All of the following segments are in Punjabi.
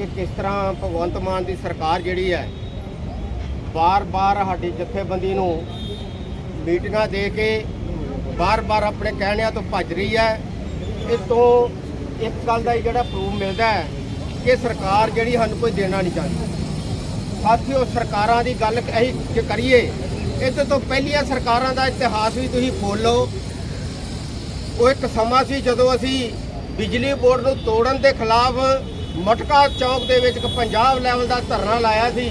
ਕਿ ਕਿਸ ਤਰ੍ਹਾਂ ਭਗਵੰਤ ਮਾਨ ਦੀ ਸਰਕਾਰ ਜਿਹੜੀ ਹੈ, ਬਾਰ-ਬਾਰ ਸਾਡੀ ਜਥੇਬੰਦੀ ਨੂੰ ਮੀਟਿੰਗਾਂ ਦੇ ਕੇ ਬਾਰ-ਬਾਰ ਆਪਣੇ ਕਹਿਣਿਆਂ ਤੋਂ ਭੱਜ ਰਹੀ ਹੈ। ਇਸ ਤੋਂ ਇੱਕ ਗੱਲ ਦਾ ਹੀ ਜਿਹੜਾ ਪ੍ਰੂਫ ਮਿਲਦਾ ਹੈ ਕਿ ਸਰਕਾਰ ਜਿਹੜੀ ਸਾਨੂੰ ਕੋਈ ਦੇਣਾ ਨਹੀਂ ਚਾਹੁੰਦੀ। ਸਾਥੀਓ, ਸਰਕਾਰਾਂ ਦੀ ਗੱਲ ਅਸੀਂ ਜੇ ਕਰੀਏ, ਇਹਦੇ ਤੋਂ ਪਹਿਲੀਆਂ ਸਰਕਾਰਾਂ ਦਾ ਇਤਿਹਾਸ ਵੀ ਤੁਸੀਂ ਖੋਲ ਲਓ। ਉਹ ਇੱਕ ਸਮਾਂ ਸੀ ਜਦੋਂ ਅਸੀਂ ਬਿਜਲੀ ਬੋਰਡ ਨੂੰ ਤੋੜਨ ਦੇ ਖਿਲਾਫ ਮਟਕਾ ਚੌਕ ਦੇ ਵਿੱਚ ਇੱਕ ਪੰਜਾਬ ਲੈਵਲ ਦਾ ਧਰਨਾ ਲਾਇਆ ਸੀ।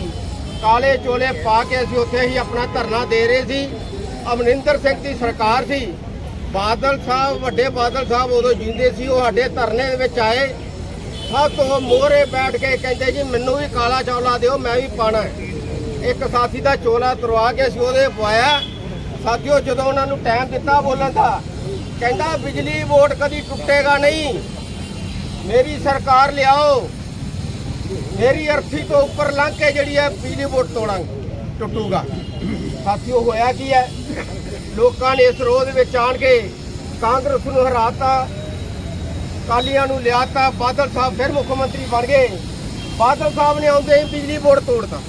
ਕਾਲੇ ਚੋਲੇ ਪਾ ਕੇ ਅਸੀਂ ਉੱਥੇ ਹੀ ਆਪਣਾ ਧਰਨਾ ਦੇ ਰਹੇ ਸੀ। ਅਮਰਿੰਦਰ ਸਿੰਘ ਦੀ ਸਰਕਾਰ ਸੀ। ਬਾਦਲ ਸਾਹਿਬ, ਵੱਡੇ ਬਾਦਲ ਸਾਹਿਬ ਉਦੋਂ ਜਿੰਦੇ ਸੀ, ਉਹ ਸਾਡੇ ਧਰਨੇ ਦੇ ਵਿੱਚ ਆਏ। ਸਭ ਤੋਂ ਮੋਹਰੇ ਬੈਠ ਕੇ ਕਹਿੰਦੇ, ਜੀ, ਮੈਨੂੰ ਵੀ ਕਾਲਾ ਚੌਲਾ ਦਿਓ, ਮੈਂ ਵੀ ਪਾਣਾ ਇੱਕ ਸਾਥੀ ਦਾ ਚੋਲਾ ਤਰਵਾ ਕੇ ਅਸੀਂ ਉਹਦੇ ਪਵਾਇਆ। ਸਾਥੀਓ, ਜਦੋਂ ਉਹਨਾਂ ਨੂੰ ਟਾਈਮ ਦਿੱਤਾ ਬੋਲਣ ਦਾ, ਕਹਿੰਦਾ, ਬਿਜਲੀ ਬੋਰਡ ਕਦੀ ਟੁੱਟੇਗਾ ਨਹੀਂ। ਮੇਰੀ ਸਰਕਾਰ ਲਿਆਓ। ਮੇਰੀ ਅਰਥੀ ਤੋਂ ਉੱਪਰ ਲੰਘ ਕੇ ਜਿਹੜੀ ਹੈ ਬਿਜਲੀ ਬੋਰਡ ਤੋੜਾਂਗੇ ਟੁੱਟੂਗਾ। ਸਾਥੀਓ ਹੋਇਆ ਕੀ ਹੈ? ਲੋਕਾਂ ਨੇ ਇਸ ਰੋਧ ਵਿੱਚ ਆਣ ਕੇ ਕਾਂਗਰਸ ਨੂੰ ਹਰਾਤਾ ਕਾਲੀਆਂ ਨੂੰ ਲਿਆਤਾ, ਬਾਦਲ ਸਾਹਿਬ ਫਿਰ ਮੁੱਖ ਮੰਤਰੀ ਬਣ ਗਏ। ਬਾਦਲ ਸਾਹਿਬ ਨੇ ਆਉਂਦੇ ਹੀ ਬਿਜਲੀ ਬੋਰਡ ਤੋੜਤਾ।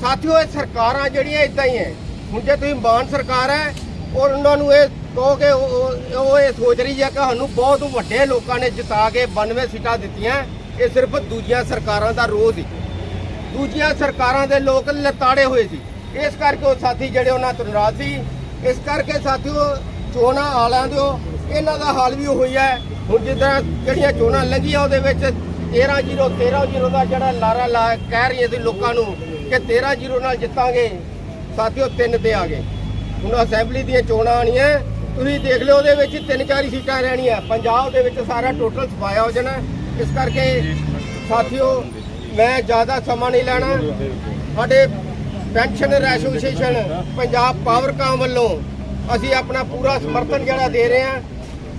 ਸਾਥੀਓ, ਇਹ ਸਰਕਾਰਾਂ ਜਿਹੜੀਆਂ ਇਦਾਂ ਹੀ ਹੈ। ਹੁਣ ਜੇ ਤੁਸੀਂ ਮਾਨ ਸਰਕਾਰ ਹੈ, ਔਰ ਉਹਨਾਂ ਨੂੰ ਇਹ ਕਿਉਂਕਿ ਉਹ- ਉਹ ਇਹ ਸੋਚ ਰਹੀ ਹੈ ਕਿ ਸਾਨੂੰ ਬਹੁਤ ਵੱਡੇ ਲੋਕਾਂ ਨੇ ਜਿਤਾ ਕੇ 92 ਸੀਟਾਂ ਦਿੱਤੀਆਂ। ਇਹ ਸਿਰਫ ਦੂਜੀਆਂ ਸਰਕਾਰਾਂ ਦਾ ਰੋਜ਼ ਹੀ ਦੂਜੀਆਂ ਸਰਕਾਰਾਂ ਦੇ ਲੋਕ ਲਤਾੜੇ ਹੋਏ ਸੀ। ਇਸ ਕਰਕੇ ਉਹ ਸਾਥੀ ਜਿਹੜੇ ਉਹਨਾਂ ਤੋਂ ਨਾਰਾਜ਼ ਸੀ। ਇਸ ਕਰਕੇ ਸਾਥੀਓ, ਚੋਣਾਂ ਆਲਾਂ ਦਿਓ, ਇਹਨਾਂ ਦਾ ਹਾਲ ਵੀ ਹੋਈ ਹੈ। ਹੁਣ ਜਿੱਦਾਂ ਜਿਹੜੀਆਂ ਚੋਣਾਂ ਲੰਘੀਆਂ ਉਹਦੇ ਵਿੱਚ 13-0 13-0 ਦਾ ਜਿਹੜਾ ਲਾਰਾ ਲਾ ਕਹਿ ਰਹੀਆਂ ਸੀ ਲੋਕਾਂ ਨੂੰ ਕਿ 13-0 ਨਾਲ ਜਿੱਤਾਂਗੇ। ਸਾਥੀਓ, ਤਿੰਨ ਤੇ ਆ ਗਏ। ਹੁਣ ਅਸੈਂਬਲੀ ਦੀਆਂ ਚੋਣਾਂ ਆਣੀਆਂ ਤੁਸੀਂ ਦੇਖ ਲਿਓ ਉਹਦੇ ਵਿੱਚ ਤਿੰਨ ਚਾਰ ਸੀਟਾਂ ਰਹਿਣੀਆਂ। ਪੰਜਾਬ ਦੇ ਵਿੱਚ ਸਾਰਾ ਟੋਟਲ ਸਫਾਇਆ ਹੋ ਜਾਣਾ। ਇਸ ਕਰਕੇ ਸਾਥੀਓ, ਮੈਂ ਜ਼ਿਆਦਾ ਸਮਾਂ ਨਹੀਂ ਲੈਣਾ। ਸਾਡੇ ਪੈਨਸ਼ਨਰ ਐਸੋਸੀਏਸ਼ਨ ਪੰਜਾਬ ਪਾਵਰਕਾਮ ਵੱਲੋਂ ਅਸੀਂ ਆਪਣਾ ਪੂਰਾ ਸਮਰਥਨ ਜਿਹੜਾ ਦੇ ਰਹੇ ਹਾਂ।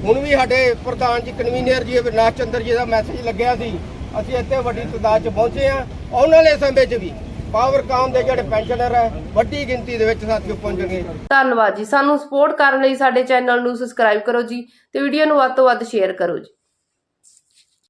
ਹੁਣ ਵੀ ਸਾਡੇ ਪ੍ਰਧਾਨ ਜੀ ਕਨਵੀਨਰ ਜੀ ਵਿਨਾਸ਼ ਚੰਦਰ ਜੀ ਦਾ ਮੈਸੇਜ ਲੱਗਿਆ ਸੀ। ਅਸੀਂ ਇੱਥੇ ਵੱਡੀ ਤਾਦਾਦ 'ਚ ਪਹੁੰਚੇ ਹਾਂ। ਆਉਣ ਵਾਲੇ ਸਮੇਂ 'ਚ ਵੀ ਪਾਵਰਕਾਮ ਦੇ ਜਿਹੜੇ ਪੈਨਸ਼ਨਰ ਹੈ, ਵੱਡੀ ਗਿਣਤੀ ਦੇ ਵਿੱਚ ਸਾਥੀਓ ਪਹੁੰਚਣਗੇ। ਧੰਨਵਾਦ ਜੀ। ਸਾਨੂੰ ਸਪੋਰਟ ਕਰਨ ਲਈ ਸਾਡੇ ਚੈਨਲ ਨੂੰ ਸਬਸਕ੍ਰਾਈਬ ਕਰੋ ਜੀ ਤੇ ਵੀਡੀਓ ਨੂੰ ਵੱਧ ਤੋਂ ਵੱਧ ਸ਼ੇਅਰ ਕਰੋ ਜੀ।